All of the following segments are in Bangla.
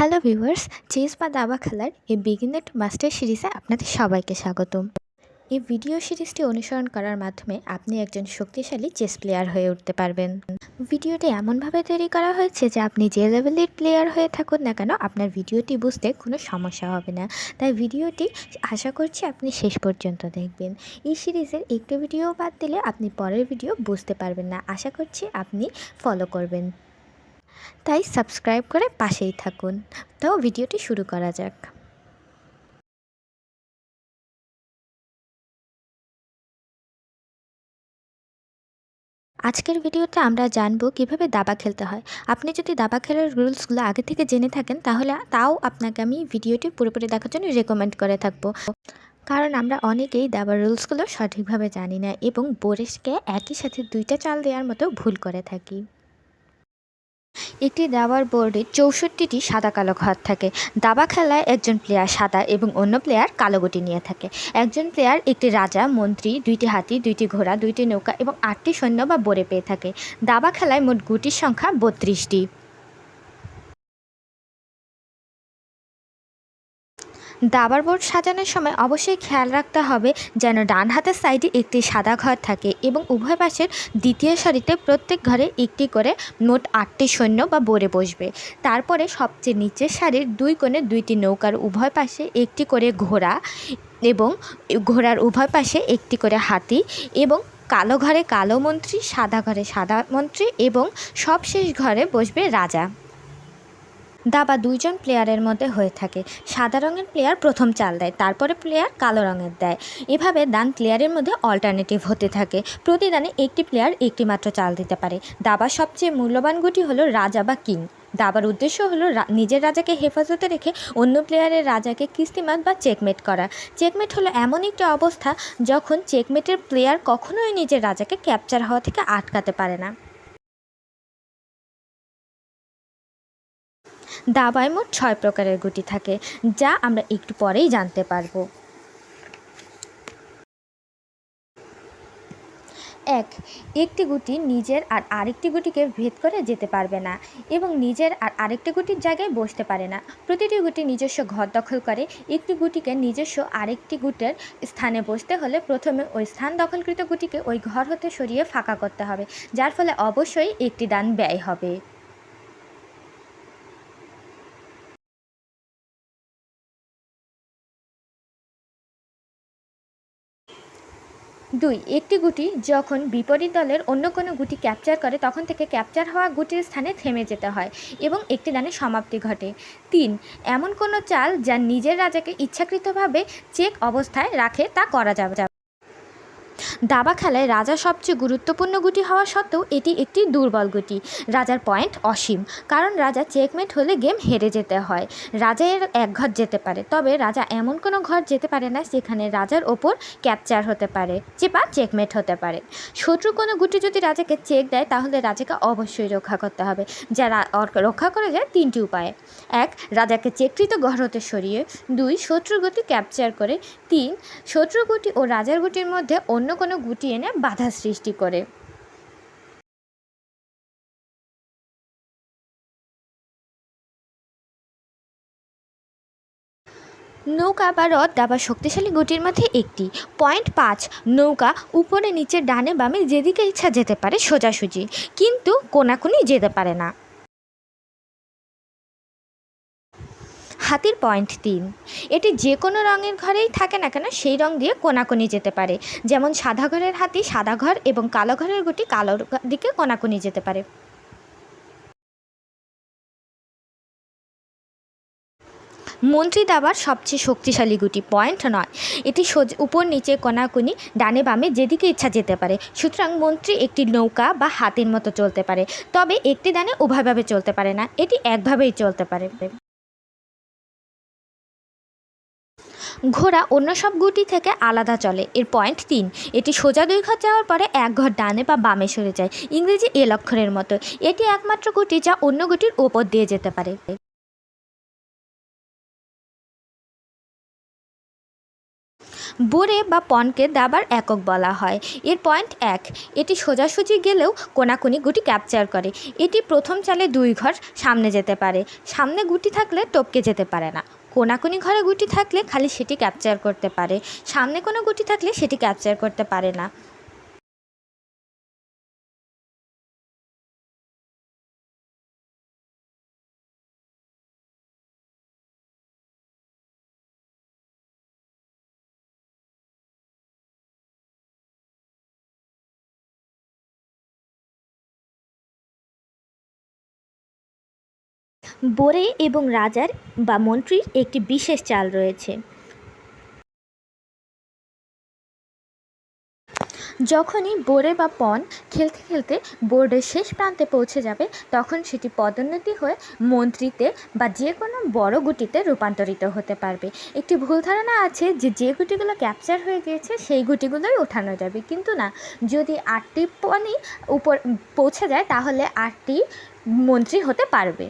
হ্যালো ভিউয়ার্স চেস বা দাবা খেলার এই বিগিনার মাস্টার সিরিজে আপনাদের সবাইকে স্বাগতম। এই ভিডিও সিরিজটি অনুসরণ করার মাধ্যমে আপনি একজন শক্তিশালী চেস প্লেয়ার হয়ে উঠতে পারবেন। ভিডিওটি এমনভাবে তৈরি করা হয়েছে যে আপনি যে লেভেলের প্লেয়ার হয়ে থাকুন না কেন, আপনার ভিডিওটি বুঝতে কোনো সমস্যা হবে না। তাই ভিডিওটি আশা করছি আপনি শেষ পর্যন্ত দেখবেন। এই সিরিজের একটি ভিডিও বাদ দিলে আপনি পরের ভিডিও বুঝতে পারবেন না। আশা করছি আপনি ফলো করবেন। তাই সাবস্ক্রাইব করে পাশেই থাকুন। তাও ভিডিওটি শুরু করা যাক। আজকের ভিডিওতে আমরা জানব কীভাবে দাবা খেলতে হয়। আপনি যদি দাবা খেলার রুলসগুলো আগে থেকে জেনে থাকেন, তাহলে তাও আপনাকে আমি ভিডিওটি পুরোপুরি দেখার জন্য রেকমেন্ড করে থাকব। কারণ আমরা অনেকেই দাবার রুলসগুলো সঠিকভাবে জানি না এবং বোরেশকে একই সাথে দুইটা চাল দেওয়ার মতো ভুল করে থাকি। একটি দাবার বোর্ডে চৌষট্টিটি সাদা কালো ঘর থাকে। দাবা খেলায় একজন প্লেয়ার সাদা এবং অন্য প্লেয়ার কালো গুটি নিয়ে থাকে। একজন প্লেয়ার একটি রাজা, মন্ত্রী, দুইটি হাতি, দুইটি ঘোড়া, দুইটি নৌকা এবং আটটি সৈন্য বা বোরে পেয়ে থাকে। দাবা খেলায় মোট গুটির সংখ্যা বত্রিশটি। দাবার বোর্ড সাজানোর সময় অবশ্যই খেয়াল রাখতে হবে যেন ডান হাতের সাইডে একটি সাদা ঘর থাকে এবং উভয় পাশের দ্বিতীয় সারিতে প্রত্যেক ঘরে একটি করে মোট আটটি সৈন্য বা বোরে বসবে। তারপরে সবচেয়ে নিচের সারির দুই কোণে দুইটি নৌকার উভয় পাশে একটি করে ঘোড়া এবং ঘোড়ার উভয় পাশে একটি করে হাতি এবং কালো ঘরে কালো মন্ত্রী, সাদা ঘরে সাদা মন্ত্রী এবং সবশেষ ঘরে বসবে রাজা। দাবা দুইজন প্লেয়ারের মধ্যে হয়ে থাকে। সাদা রঙের প্লেয়ার প্রথম চাল দেয়, তারপরে প্লেয়ার কালো রঙের দেয়। এভাবে দান প্লেয়ারের মধ্যে অল্টারনেটিভ হতে থাকে। প্রতিদানে একটি প্লেয়ার একটি মাত্র চাল দিতে পারে। দাবার সবচেয়ে মূল্যবান গুটি হলো রাজা বা কিং। দাবার উদ্দেশ্য হলো নিজের রাজাকে হেফাজতে রেখে অন্য প্লেয়ারের রাজাকে কিস্তিমাত বা চেকমেট করা। চেকমেট হলো এমন একটি অবস্থা যখন চেকমেটের প্লেয়ার কখনোই নিজের রাজাকে ক্যাপচার হওয়া থেকে আটকাতে পারে না। দাবায় মোট ছয় প্রকারের গুটি থাকে, যা আমরা একটু পরেই জানতে পারব। এক, একটি গুটি নিজের আর আরেকটি গুটিকে ভেদ করে যেতে পারবে না এবং নিজের আর আরেকটি গুটির জায়গায় বসতে পারে না। প্রতিটি গুটি নিজস্ব ঘর দখল করে, একটি গুটিকে নিজস্ব আরেকটি গুটের স্থানে বসতে হলে প্রথমে ওই স্থান দখলকৃত গুটিকে ওই ঘর হতে সরিয়ে ফাঁকা করতে হবে, যার ফলে অবশ্যই একটি দান ব্যয় হবে। দুই, একটি গুটি যখন বিপরীত দলের অন্য কোনো গুটি ক্যাপচার করে, তখন থেকে ক্যাপচার হওয়া গুটির স্থানে থেমে যেতে হয় এবং একটি দানে সমাপ্তি ঘটে। তিন, এমন কোনো চাল যা নিজের রাজাকে ইচ্ছাকৃতভাবে চেক অবস্থায় রাখে তা করা যাবে দাবা খেলায় রাজা সবচেয়ে গুরুত্বপূর্ণ গুটি হওয়া সত্ত্বেও এটি একটি দুর্বল গুটি। রাজার পয়েন্ট অসীম, কারণ রাজা চেকমেট হলে গেম হেরে যেতে হয়। রাজা এর এক ঘর যেতে পারে, তবে রাজা এমন কোনো ঘর যেতে পারে না যেখানে রাজার ওপর ক্যাপচার হতে পারে যে চেপা চেকমেট হতে পারে। শত্রু কোনো গুটি যদি রাজাকে চেক দেয়, তাহলে রাজাকে অবশ্যই রক্ষা করতে হবে যারা রক্ষা করা যায় তিনটি উপায়ে। এক, রাজাকে চেকৃত ঘর হতে সরিয়ে। দুই শত্রু গতি ক্যাপচার করে। তিন শত্রু গুটি ও রাজার গুটির মধ্যে অন্য কোনো গুটি এনে বাধা সৃষ্টি করে। নৌকা বা রথ দাবা শক্তিশালী গুটির মধ্যে একটি। পয়েন্ট পাঁচ, নৌকা উপরে নিচে ডানে বামে যেদিকে ইচ্ছা যেতে পারে সোজাসুজি। কিন্তু কোনাকুনি যেতে পারে না। হাতির পয়েন্ট তিন। এটি যে কোনো রঙের ঘরেই থাকে না কেন, সেই রং দিয়ে কোনাকুনি যেতে পারে। যেমন সাদা ঘরের হাতি সাদা ঘর এবং কালো ঘরের গুটি কালো দিকে কোনাকুনি যেতে পারে। মন্ত্রী দাবার সবচেয়ে শক্তিশালী গুটি পয়েন্ট নয়। এটি সোজ উপর নিচে কোনাকুনি, ডানে বামে যেদিকে ইচ্ছা যেতে পারে। সুতরাং মন্ত্রী একটি নৌকা বা হাতির মতো চলতে পারে। তবে একটি দানে উভয়ভাবে চলতে পারে না, এটি একভাবেই চলতে পারে। ঘোড়া অন্য সব গুটি থেকে আলাদা চলে। এর পয়েন্ট তিন, এটি সোজা দুই ঘর যাওয়ার পরে এক ঘর ডানে বা বামে সরে যায়। ইংরেজি এল অক্ষরের মতো। এটি একমাত্র গুটি যা অন্য গুটির ওপর দিয়ে যেতে পারে। বোরে বা পনকে দাবার একক বলা হয়। এর পয়েন্ট এক, এটি সোজাসুজি গেলেও কোনাকুনি গুটি ক্যাপচার করে। এটি প্রথম চালে দুই ঘর সামনে যেতে পারে। সামনে গুটি থাকলে টপকে যেতে পারে না। কোনাকুনি ঘরে গুটি থাকলে খালি সেটি ক্যাপচার করতে পারে। সামনে কোনো গুটি থাকলে সেটি ক্যাপচার করতে পারে না। বোরে এবং রাজার বা মন্ত্রীর একটি বিশেষ চাল রয়েছে। যখনই বোরে বা পন খেলতে খেলতে বোর্ডের শেষ প্রান্তে পৌঁছে যাবে, তখন সেটি পদোন্নতি হয়ে মন্ত্রীতে বা যে কোনো বড় গুটিতে রূপান্তরিত হতে পারবে। একটি ভুল ধারণা আছে যে যে গুটিগুলো ক্যাপচার হয়ে গিয়েছে, সেই গুটিগুলোই ওঠানো যাবে। কিন্তু না, যদি আটটি পনই উপর পৌঁছে যায়, তাহলে আটটি মন্ত্রী হতে পারবে।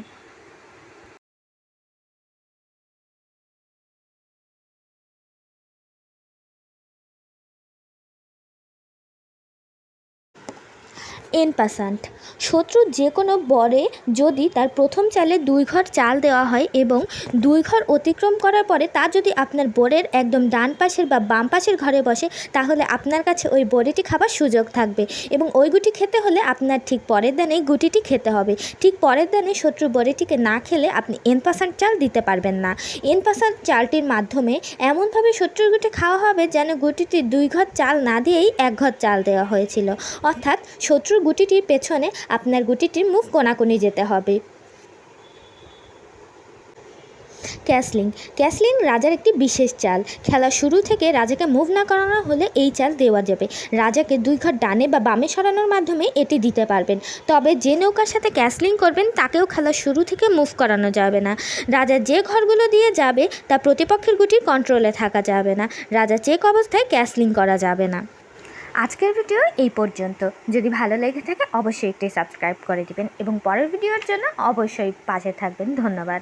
এন পাসান্ট শত্রুর যে কোনো বরে যদি তার প্রথম চালে দুই ঘর চাল দেওয়া হয় এবং দুই ঘর অতিক্রম করার পরে তা যদি আপনার বোরের একদম ডান পাশের বা বাম পাশের ঘরে বসে, তাহলে আপনার কাছে ওই বড়িটি খাবার সুযোগ থাকবে এবং ওই গুটি খেতে হলে আপনার ঠিক পরের দানে গুটিটি খেতে হবে। ঠিক পরের দানে শত্রু বড়িটিকে না খেলে আপনি এন পাসান্ট চাল দিতে পারবেন না। এন পাসান্ট চালটির মাধ্যমে এমনভাবে শত্রুর গুটি খাওয়া হবে যেন গুটিটি দুই ঘর চাল না দিয়েই এক ঘর চাল দেওয়া হয়েছিল। অর্থাৎ শত্রুর গুটিটির পেছনে আপনার গুটিটির মুখ কোনাকুনি যেতে হবে। ক্যাসলিং। ক্যাসলিং রাজার একটি বিশেষ চাল। খেলা শুরু থেকে রাজাকে মুভ না করানো হলে এই চাল দেওয়া যাবে। রাজাকে দুই ঘর ডানে বা বামে সরানোর মাধ্যমে এটি দিতে পারবেন। তবে যে নৌকার সাথে ক্যাসলিং করবেন, তাকেও খেলা শুরু থেকে মুভ করানো যাবে না। রাজা যে ঘরগুলো দিয়ে যাবে, তা প্রতিপক্ষের গুটির কন্ট্রোলে থাকা যাবে না। রাজা চেক অবস্থায় ক্যাসলিং করা যাবে না। আজকের ভিডিও এই পর্যন্ত। যদি ভালো লেগে থাকে, অবশ্যই একটি সাবস্ক্রাইব করে দিবেন এবং পরের ভিডিওর জন্য অবশ্যই পাশে থাকবেন। ধন্যবাদ।